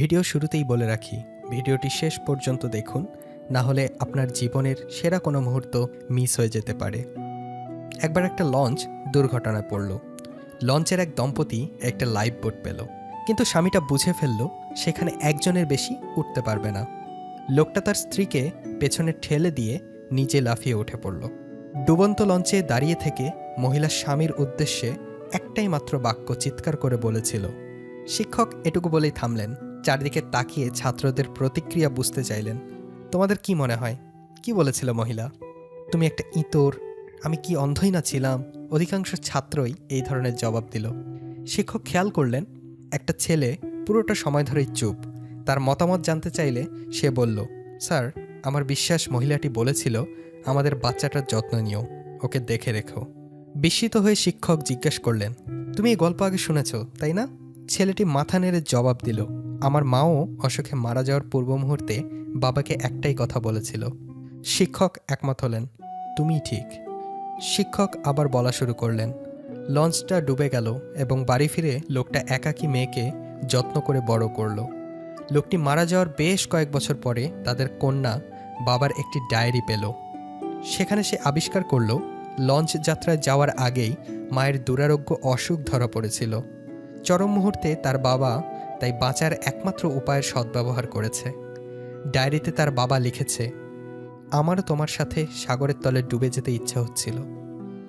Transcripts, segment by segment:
Video শুরুতেই বলে রাখি, ভিডিওটি শেষ পর্যন্ত দেখুন, না হলে আপনার জীবনের সেরা কোনো মুহূর্ত মিস হয়ে যেতে পারে। একবার একটা লঞ্চ দুর্ঘটনায় পড়ল। লঞ্চের এক দম্পতি একটা লাইফ বোট পেল। কিন্তু স্বামীটা বুঝে ফেলল, সেখানে একজনের বেশি উঠতে পারবে না। লোকটা তার স্ত্রীকে পেছনে ঠেলে দিয়ে নিচে লাফিয়ে উঠে পড়ল। ডুবন্ত লঞ্চে দাঁড়িয়ে থেকে মহিলা স্বামীর উদ্দেশ্যে একটাই মাত্র বাক্য চিৎকার করে বলেছিল, শিক্ষক এটুকু বলেই থামলেন। চারদিকে তাকিয়ে ছাত্রদের প্রতিক্রিয়া বুঝতে চাইলেন। তোমাদের কি মনে হয়? কি বলেছিল মহিলা? তুমি একটা ইতর, আমি কি অন্ধই না ছিলাম? অধিকাংশ ছাত্রই এই ধরনের জবাব দিল। শিক্ষক খেয়াল করলেন, একটা ছেলে পুরোটা সময় ধরেই চুপ। তার মতামত জানতে চাইলে সে বলল, স্যার, আমার বিশ্বাস মহিলাটি বলেছিল, আমাদের বাচ্চাটার যত্ন নিও, ওকে দেখে রেখো। বিস্মিত হয়ে শিক্ষক জিজ্ঞেস করলেন, তুমি এই গল্প আগে শুনেছ, তাই না? ছেলেটি মাথা নেড়ে জবাব দিল আমার মাও অসুখে মারা যাওয়ার পূর্ব মুহূর্তে বাবাকে একটাই কথা বলেছিল। শিক্ষক একমত হলেন তুমিই ঠিক। শিক্ষক আবার বলা শুরু করলেন, লঞ্চটা ডুবে গেল এবং বাড়ি ফিরে লোকটা একাকী মেয়েকে যত্ন করে বড় করল। লোকটি মারা যাওয়ার বেশ কয়েক বছর পরে তাদের কন্যা বাবার একটি ডায়েরি পেল। সেখানে সে আবিষ্কার করল, লঞ্চ যাত্রায় যাওয়ার আগেই মায়ের দুরারোগ্য অসুখ ধরা পড়েছিল। চরম মুহূর্তে তার বাবা তাই বাঁচার একমাত্র উপায়ের সদ্ব্যবহার করেছে। ডায়েরিতে তার বাবা লিখেছে, আমারও তোমার সাথে সাগরের তলে ডুবে যেতে ইচ্ছা হচ্ছিল।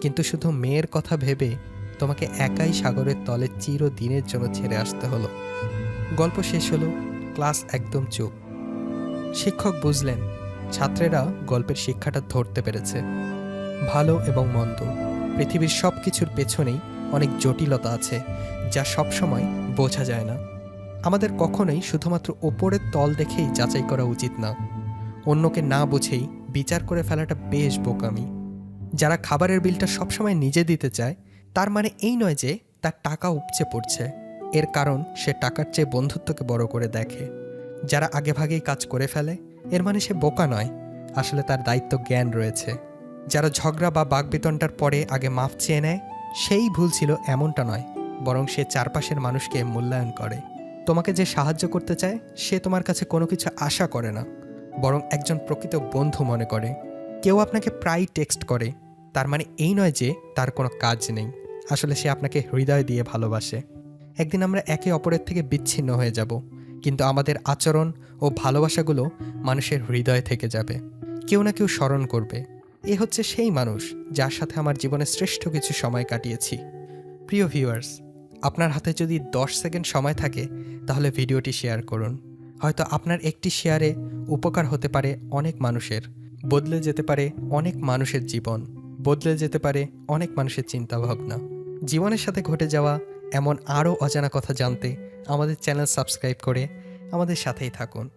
কিন্তু শুধু মেয়ের কথা ভেবে তোমাকে একাই সাগরের তলে চিরদিনের জন্য ছেড়ে আসতে হলো। গল্প শেষ হলো, ক্লাস একদম চুপ। শিক্ষক বুঝলেন, ছাত্রেরা গল্পের শিক্ষাটা ধরতে পেরেছে। ভালো এবং মন্দ, পৃথিবীর সব কিছুর পেছনেই অনেক জটিলতা আছে, যা সবসময় বোঝা যায় না। আমাদের কখনোই শুধুমাত্র ওপরের তল দেখেই যাচাই করা উচিত না। অন্যকে না বুঝেই বিচার করে ফেলাটা বেশ বোকামি। যারা খাবারের বিলটা সবসময় নিজে দিতে চায়, তার মানে এই নয় যে তার টাকা উপচে পড়ছে। এর কারণ সে টাকার চেয়ে বন্ধুত্বকে বড় করে দেখে। যারা আগেভাগেই কাজ করে ফেলে, এর মানে সে বোকা নয়। আসলে তার দায়িত্ব জ্ঞান রয়েছে। যারা ঝগড়া বা বাগবিতণ্ডার পরে আগে মাফ চেয়ে নেয়, সেই ভুল ছিল এমনটা নয়, বরং সে চারপাশের মানুষকে মূল্যায়ন করে। তোমাকে যে সাহায্য করতে চায়, সে তোমার কাছে কোনো কিছু আশা করে না, বরং একজন প্রকৃত বন্ধু মনে করে। কেউ আপনাকে প্রায় টেক্সট করে, তার মানে এই নয় যে তার কোনো কাজ নেই। আসলে সে আপনাকে হৃদয় দিয়ে ভালোবাসে। একদিন আমরা একে অপরের থেকে বিচ্ছিন্ন হয়ে যাব, কিন্তু আমাদের আচরণ ও ভালোবাসাগুলো মানুষের হৃদয় থেকে যাবে। কেউ না কেউ স্মরণ করবে। এ হচ্ছে সেই মানুষ যার সাথে আমার জীবনে শ্রেষ্ঠ কিছু সময় কাটিয়েছি। প্রিয় ভিউয়ার্স আপনার হাতে যদি দশ সেকেন্ড সময় থাকে, তাহলে ভিডিওটি শেয়ার করুন। হয়তো আপনার একটি শেয়ারে উপকার হতে পারে অনেক মানুষের। বদলে যেতে পারে অনেক মানুষের জীবন। বদলে যেতে পারে অনেক মানুষের চিন্তাভাবনা। জীবনের সাথে ঘটে যাওয়া এমন আরও অজানা কথা জানতে আমাদের চ্যানেল সাবস্ক্রাইব করে আমাদের সাথেই থাকুন।